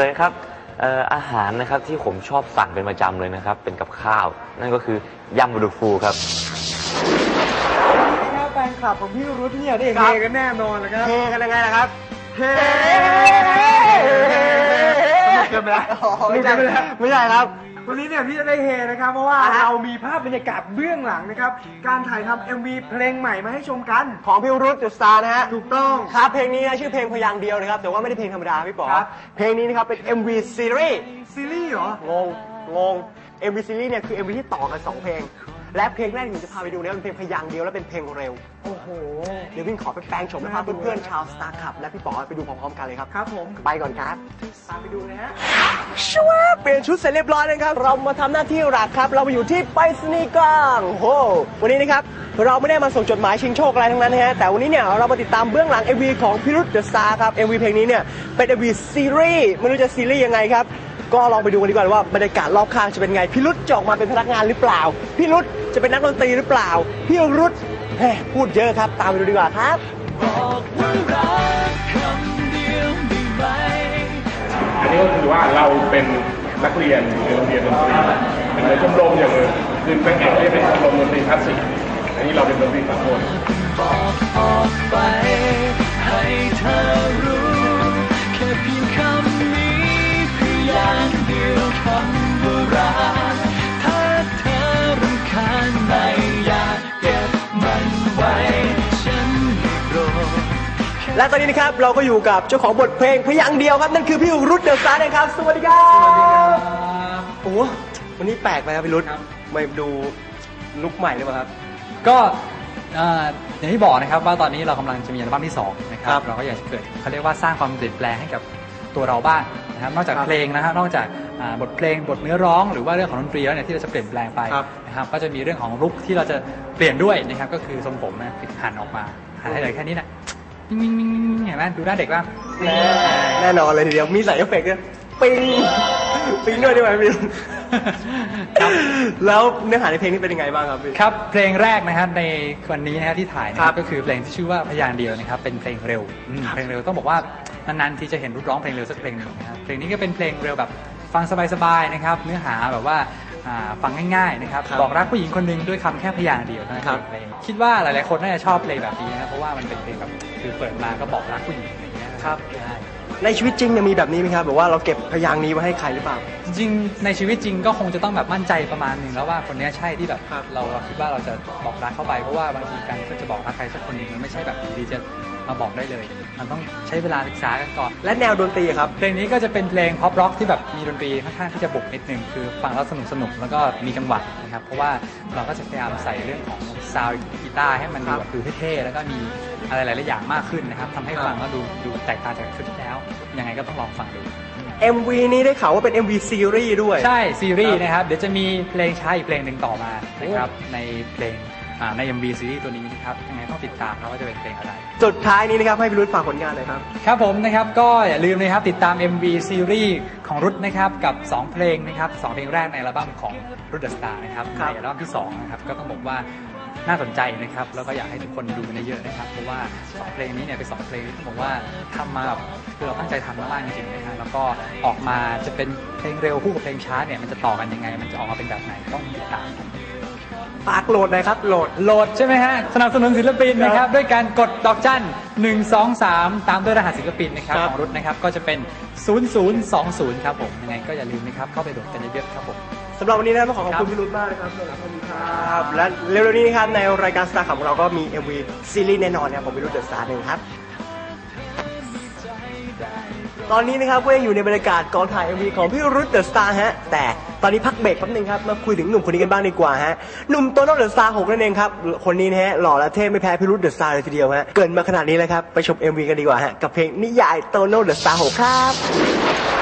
ลยครับเอ่ออาหารนะครับที่ผมชอบสั่งเป็นประจำเลยนะครับ เป็นกับข้าว นั่นก็คือยำบดูฟูครับถ้าแฟนคลับของพี่รุธเนี่ยได้ครัเฮบกันแน่นอนนะครับเฮกันยังไงล่ะครับเฮ้เกินไปแล้วไม่ใช่ไม่ใช่ครับ วันนี้เนี่ยพี่จะได้เฮนะครับ เพราะว่าอ่าฮะเรามีภาพบรรยากาศเบื้องหลังนะครับ การถ่ายทำ MV เพลงใหม่มาให้ชมกัน ของพี่รุธจุดสตาร์นะฮะ ถูกต้อง ครับเพลงนี้นะชื่อเพลงพยางค์เดียวนะครับ แต่ว่าไม่ได้เพลงธรรมดาพี่ป๋อครับ เพลงนี้นะครับเป็น MV ซีรีส์ซีรีส์เหรอ งงงง MV ซีรีส์เนี่ยคือ MV ที่ต่อกัน2เพลง และเพลงแรกที่ผมจะพาไปดูเนี่ยเป็นเพลงพยางค์เดียวและเป็นเพลงเร็ว โอ้โห เดี๋ยววิ่งขอไปแปลงโฉมนะครับน่าดูเพื่อนๆชาวสตาร์คับและพี่ป๋อไปดูพร้อมๆกันเลยครับ ครับผม ไปก่อนครับตามไปดูนะฮะชัวเปลี่ยนชุดเสร็จเรียบร้อยนะครับ เรามาทำหน้าที่หลักครับ เรามาอยู่ที่ไปรษณีย์กลางโอ้โห วันนี้นะครับ เราไม่ได้มาส่งจดหมายชิงโชคอะไรทั้งนั้นนะฮะ แต่วันนี้เนี่ยเรามาติดตามเบื้องหลัง MV ของพิรุธเดอะสตาร์ครับ MV เพลงนี้เนี่ยเป็น MV ซีรีส์ไม่รู้จะซีรีส์ยังไงครับ ก็ลองไปดูกันดีกว่าว่าบรรยากาศรอบข้างจะเป็นไงพิรุธจะออกมาเป็นพนักงานหรือเปล่าพิรุธจะเป็นนักดนตรีหรือเปล่า พี่รุธแหมพูดเยอะครับ ตามไปดูดีกว่าครับอันนี้ก็คือว่าเราเป็นนักเรียนในโรงเรียนดนตรีเป็นในชมรมอย่างอื่นคือเป็นแข่งที่เป็นชมรมดนตรีคลาสสิกอันนี้เราเป็นดนตรีสากลบอกออกไปให้เธอรู้ และตอนนี้นะครับเราก็อยู่กับเจ้าของบทเพลงพยางค์เดียวครับนั่นคือพี่รุธเดอะสตาร์นะครับ สวัสดีครับโอ้โหวันนี้แปลกไหมครับพี่รุธไม่ดูลุกใหม่หรือเปล่าครับ ก็เอ่ออย่างที่บอกนะครับว่าตอนนี้เรากำลังจะมีอัลบั้มที่สองนะคครัรับบเราก็อยากจะเกิดเขาเรียกว่าสร้างความเปลี่ยนแปลงให้กับตัวเราบ้างนะครับนอกจากครับเพลงนะครับนอกจากอ่าบทเพลงบทเนื้อร้อง หรือว่าเรื่องของดนตรีแล้วเนี่ยที่เราจะเปลี่ยนแปลงไปครับนะครับก็จะมีเรื่องของลุคที่เราจะเปลี่ยนด้วยนะครับก็คือทรงผมนะหันออกมาหันให้เหลือแค่นี้นะ วิ่งวิ่งวิ่งวิ่งเห็นไหมดูหน้าเด็กบ้างแน่นอนเลยทีเดียวมีใส่เอฟเฟกต์ด้วยปิงปิงด้วยได้ไหมพี่รุธครับแล้วเนื้อหาในเพลงนี้เป็นยังไงบ้างครับพี่ ครับเพลงแรกนะครับในวันนี้นะฮะที่ถ่ายนะคครัรับบก็คือเพลงที่ชื่อว่าพยางค์เดียวนะครับเป็นเพลงเร็วอืมเพลงเร็วต้องบอกว่านานๆที่จะเห็นรุ่ร้องเพลงเร็วสักเพลงหนึ่งนะครับเพลงนี้ก็เป็นเพลงเร็วแบบฟังสบายๆนะครับเนื้อหาแบบว่าอ่า ฟังง่ายๆนะครับครับบอกรักผู้หญิงคนหนึ่งด้วยคำแค่พยางค์เดียวเท่านั้นครับเองคิดว่าหลายๆคนน่าจะชอบเพลงแบบนี้นะครับเพราะว่ามันเป็นเพลงแบบคือเปิดมาก็บอกรักผู้หญิงอะไรอย่างเงี้ยนะครับ ใช่ในชีวิตจริงเนี่ยมีแบบนี้ไหมครับแบบว่าเราเก็บพยางค์นี้ไว้ให้ใครหรือเปล่า จริงๆในชีวิตจริงก็คงจะต้องแบบมั่นใจประมาณหนึ่งแล้วว่าคนเนี้ยใช่ที่แบบครับ เราเราคิดว่าเราจะบอกรักเข้าไปเพราะว่าบางทีการที่จะบอกรักใครสักคนหนึ่งมันไม่ใช่แบบอยู่ดีจะมาบอกได้เลย มันต้องใช้เวลาศึกษากันก่อน และแนวดนตรีครับ เพลงนี้ก็จะเป็นเพลงพ็อปร็อกที่แบบมีดนตรีค่อนข้างที่จะบุกนิดนึงคือฟังแล้วสนุกสนุกแล้วก็มีจังหวะนะครับเพราะว่าเราก็จะพยายามใส่เรื่องของ ซาวด์กีตาร์ให้มันดูแบบดูเท่ๆแล้วก็มีอะไรหลายๆอย่างมากขึ้นนะครับทำให้ฟังแล้วดูดูแตกต่างจากชุดที่แล้ว ยังไงก็ต้องลองฟังดู MV นี้ได้ข่าวว่าเป็น MV ซีรีส์ด้วย ใช่ ซีรีส์นะครับ เดี๋ยวจะมีเพลงช้าอีกเพลงหนึ่งต่อมานะครับในเพลงอ่าใน MV ซีรีส์ตัวนี้นะครับยังไงต้องติดตามครับว่าจะเป็นเพลงอะไร สุดท้ายนี้นะครับให้พี่รุธฝากผลงานหน่อยครับ ครับผมนะครับก็อย่าลืมนะครับติดตาม MV ซีรีส์ของรุทนะครับกับ 2 เพลงนะครับสองเพลงแรกในอัลบั้มของรุทเดอะสตาร์นะครับครับในอัลบั้มที่2นะครับก็ต้องบอกว่า น่าสนใจนะครับ แล้วก็อยากให้ทุกคนดูกันเยอะๆนะครับ เพราะว่าสองเพลงนี้เนี่ยเป็นสองเพลงที่ต้องบอกว่าทำมาแบบคือเราตั้งใจทำมากๆจริงๆนะครับแล้วก็ออกมาจะเป็นเพลงเร็วคู่กับเพลงช้าเนี่ยมันจะต่อกันยังไง มันจะออกมาเป็นแบบไหนต้องติดตามครับฝากโหลดหน่อยครับโหลดโหลดใช่ไหมฮะสนับสนุนศิลปินนะครับ ด้วยการกดดอกจัน1 2 3 ตามด้วยรหัสศิลปินนะครับครับของรุทนะครับก็จะเป็น 0020 ครับผมยังไงก็อย่าลืมนะครับเข้าไปโหลดกันเยอะๆครับผม สำหรับวันนี้นะครับต้องขอขอบคุณครับพี่รุธมากนะครับขอบคุณครับ และเร็วๆนี้นะครับในรายการสตาร์ของเราก็มี MV ซีรีส์แน่นอนนะครับผมพี่รุธเดอะสตาร์หนึ่งครับ ตอนนี้นะครับก็ยังอยู่ในบรรยากาศกองถ่าย MV ของพี่รุธเดอะสตาร์ฮะ แต่ตอนนี้พักเบรกแป๊บนึงครับ มาคุยถึงหนุ่มคนนี้กันบ้างดีกว่าฮะ หนุ่มโตโน่เดอะสตาร์หกนั่นเองครับ คนนี้นะฮะหล่อและเท่ไม่แพ้พี่รุธเดอะสตาร์เลยทีเดียวฮะ เกินมาขนาดนี้แล้วครับ ไปชม MV กันดีกว่าฮะ กับเพลงนิยายโตโน่เดอะสตาร์หกครับ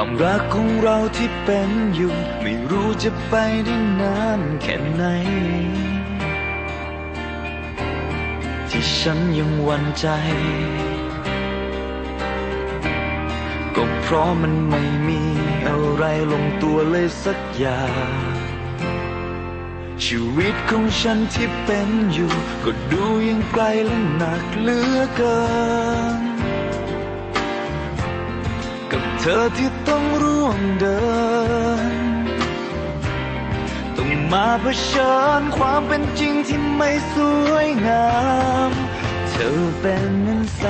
ความรักของเราที่เป็นอยู่ ไม่รู้จะไปได้นานแค่ไหน ที่ฉันยังหวั่นใจ ก็เพราะมันไม่มีอะไรลงตัวเลยสักอย่างชีวิตของฉันที่เป็นอยู่ ก็ดูยังไกลและหนักเหลือเกิน กับเธอที่ต้องร่วมเดิน ต้องมาเผชิญความเป็นจริงที่ไม่สวยงาม เธอเป็นเหมือนแส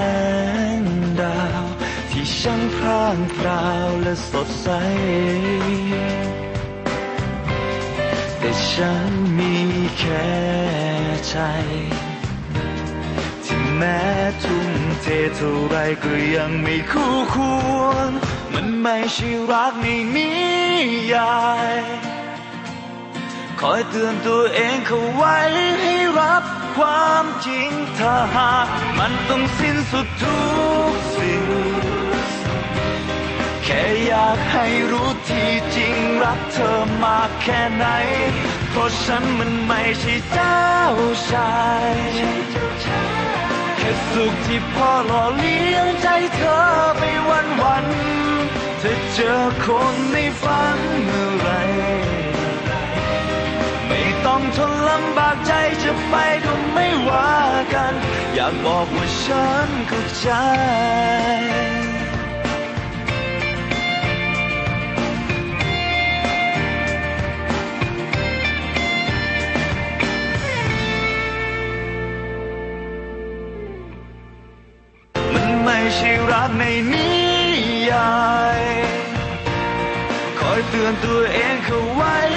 งดาว ที่ช่างพรางพราวและสดใส แต่ฉันมีแค่ใจ แม้ทุ่มเทเท่าไรก็ยังไม่คู่ควร มันไม่ใช่รักในนิยาย คอยเตือนตัวเองเข้าไว้ให้รับความจริงถ้าหากมันต้องสิ้นสุดทุกสิ่ง แค่อยากให้รู้ที่จริงรักเธอมากแค่ไหน เพราะฉันมันไม่ใช่เจ้าชาย แค่สุขที่พ่อหล่อเลี้ยงใจเธอไปวันวันเธอเจอคนในฝันเมื่อไร ไม่ต้องทนลำบากใจจะไปก็ไม่ว่ากัน อยากบอกว่าฉันเข้าใจ ใช่รักในนิยายคอยเตือนตัวเองเข้าไว้